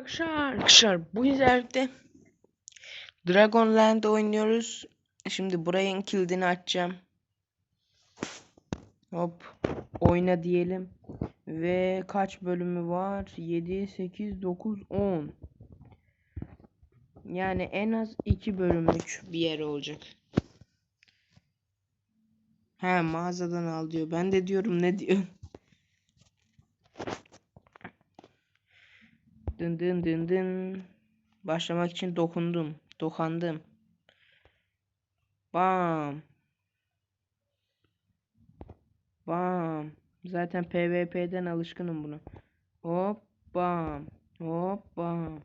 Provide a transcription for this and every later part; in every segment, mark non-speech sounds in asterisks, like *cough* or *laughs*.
Arkadaşlar bu izlerde Dragonland oynuyoruz. Şimdi burayın kilidini açacağım. Hop oyna diyelim. Ve kaç bölümü var? 7, 8, 9, 10. Yani en az 2 bölümlük bir yer olacak. He mağazadan al diyor. Ben de diyorum ne diyor. Dın dın dın dın. Başlamak için dokundum. Dokandım. Bam. Bam. Zaten PvP'den alışkınım buna. Hop bam. Hop bam.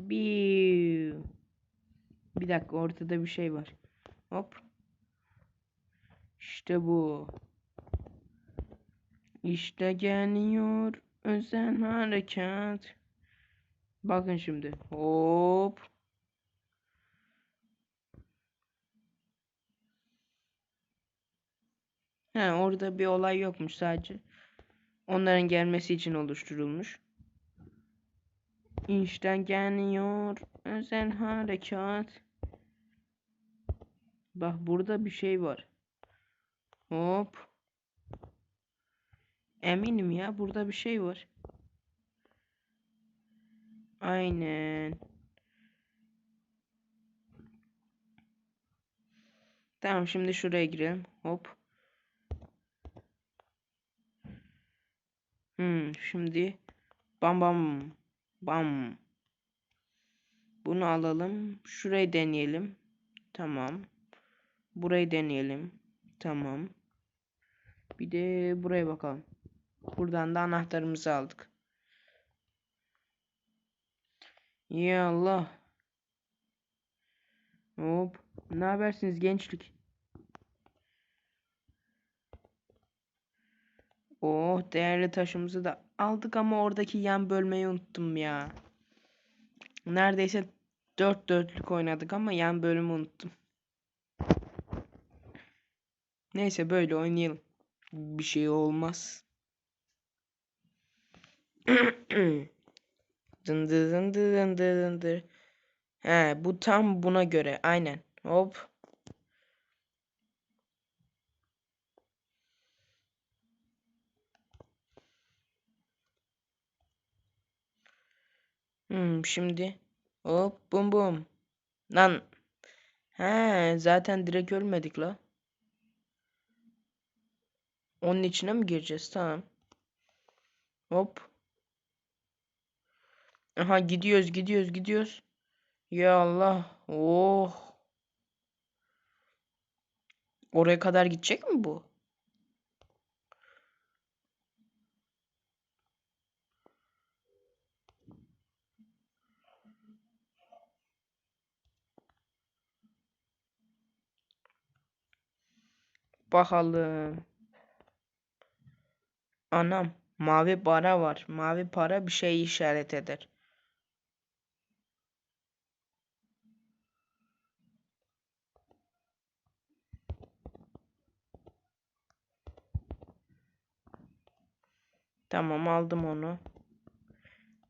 Bir. Bir dakika ortada bir şey var. Hop. İşte bu. İşte geliyor özel harekat. Bakın şimdi. Hop. He orada bir olay yokmuş sadece. Onların gelmesi için oluşturulmuş. İşten geliyor özel harekat. Bak burada bir şey var. Hop. Eminim ya burada bir şey var. Aynen. Tamam şimdi şuraya girelim. Hop. Hmm, şimdi bam bam bam. Bunu alalım. Şurayı deneyelim. Tamam. Burayı deneyelim. Tamam. Bir de buraya bakalım. Buradan da anahtarımızı aldık. Ya Allah. Hop. Ne habersiniz gençlik? Oh değerli taşımızı da aldık ama oradaki yan bölmeyi unuttum ya. Neredeyse dört dörtlük oynadık ama yan bölümü unuttum. Neyse böyle oynayalım. Bir şey olmaz. Dındı dındı dındı dındı. He bu tam buna göre. Aynen. Hop. Hmm, şimdi. Hop bum bum. Lan. He zaten direkt ölmedik la. Onun içine mi gireceğiz? Tamam. Hop. Aha gidiyoruz gidiyoruz gidiyoruz. Ya Allah. Oh. Oraya kadar gidecek mi bu? Bakalım. Anam. Mavi para var. Mavi para bir şey işaret eder. Tamam aldım onu.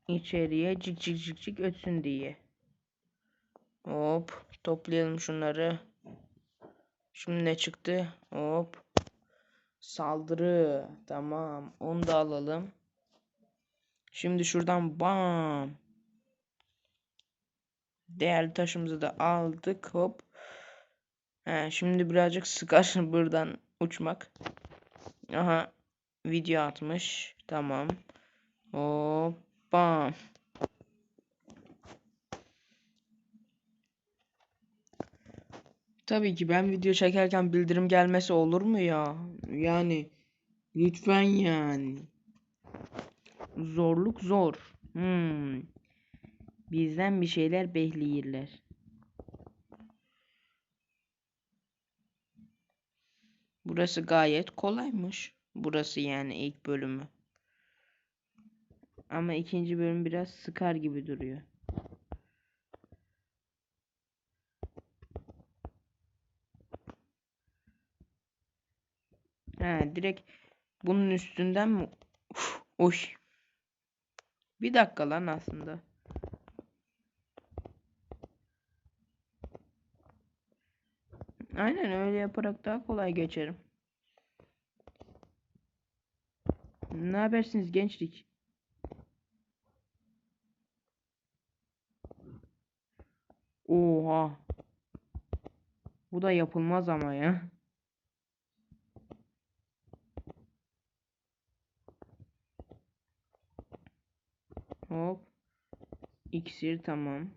İçeriye cik cik cik cik ötsün diye. Hop toplayalım şunları. Şimdi ne çıktı? Hop. Saldırı. Tamam. Onu da alalım. Şimdi şuradan bam. Değerli taşımızı da aldık. Hop. He, şimdi birazcık *laughs* sıkar buradan uçmak. Aha. Video atmış. Tamam. Hoppa. Tabii ki ben video çekerken bildirim gelmesi olur mu ya? Yani lütfen yani. Zorluk zor. Hmm. Bizden bir şeyler bekleyirler. Burası gayet kolaymış. Burası yani ilk bölümü. Ama ikinci bölüm biraz sıkar gibi duruyor. Ha direkt bunun üstünden mi? Uf, oy. Bir dakika lan aslında. Aynen öyle yaparak daha kolay geçerim. Ne habersiniz gençlik? Oha. Bu da yapılmaz ama ya. Hop. İksir tamam.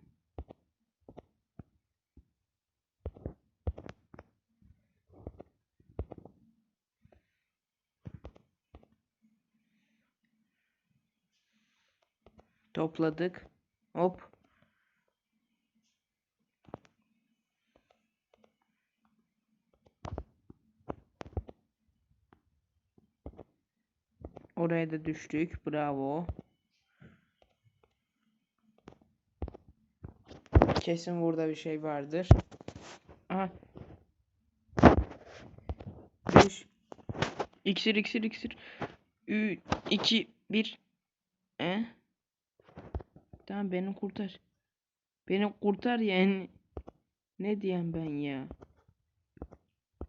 Topladık. Hop. Oraya da düştük. Bravo. Kesin burada bir şey vardır. Aha. Düş. İksir iksir iksir. 3 2 1 E? Tamam beni kurtar. Beni kurtar yani. Ne diyeyim ben ya?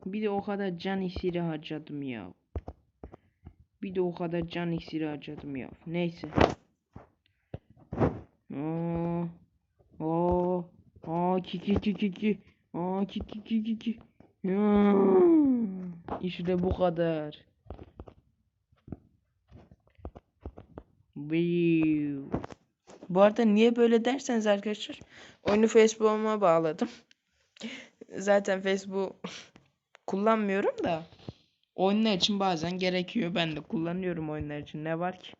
Bir de o kadar can iksiri harcadım ya. Bir de o kadar can iksiri harcadım ya. Neyse. Oo. Oo. Aa ki ki ki ki ki. Aa ki ki ki ki ki. Ya. İşte bu kadar. Biu. Bu arada niye böyle derseniz arkadaşlar oyunu Facebook'uma bağladım. Zaten Facebook *laughs* kullanmıyorum da oyunlar için bazen gerekiyor. Ben de kullanıyorum oyunlar için. Ne var ki?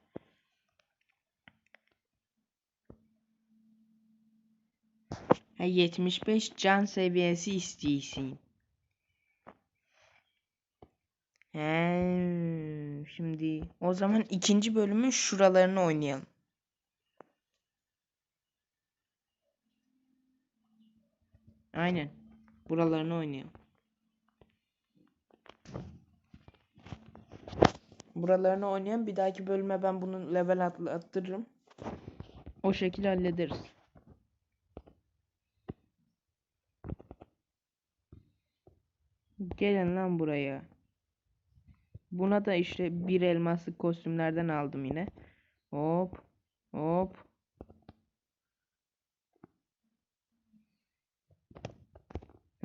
Ha, 75 can seviyesi istiyorsun. He, şimdi o zaman ikinci bölümün şuralarını oynayalım. Aynen. Buralarını oynayalım. Buralarını oynayan bir dahaki bölüme ben bunu level attırırım. O şekilde hallederiz. Gelin lan buraya. Buna da işte bir elmaslık kostümlerden aldım yine. Hop. Hop.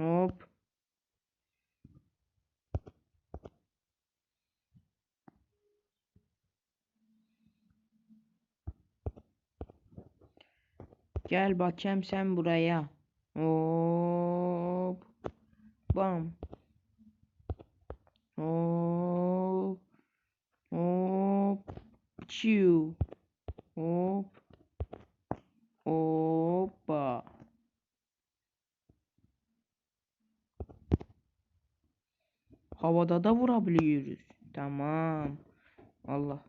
Hop. Gel bakayım sen buraya. Hop. Bam. Hop. Hop. Çiu. Hop. Hoppa. Havada da vurabiliyoruz. Tamam. Allah.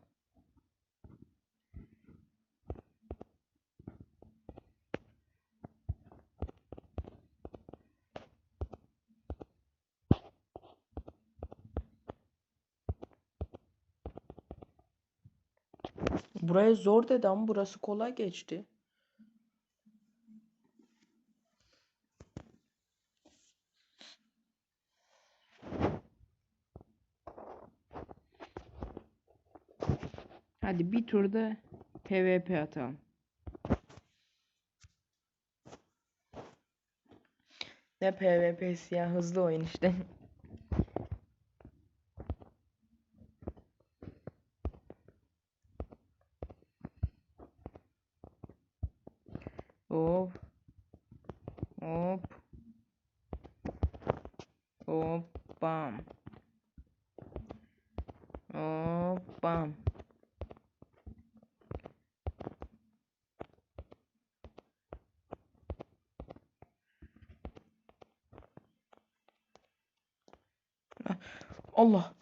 Buraya zor dedi ama burası kolay geçti. Hadi bir turda PvP atalım. Ne PvP'si ya hızlı oyun işte. Hop. Hop. Hop. Bam. Hop. Bam. *laughs* Allah.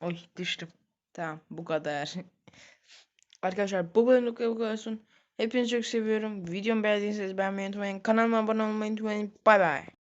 Oy düştüm. Tamam bu kadar. Arkadaşlar bu bölümlük bu kadar. Hepinizi çok seviyorum. Videomu beğendiyseniz beğenmeyi unutmayın. Kanalıma abone olmayı unutmayın. Bay bay.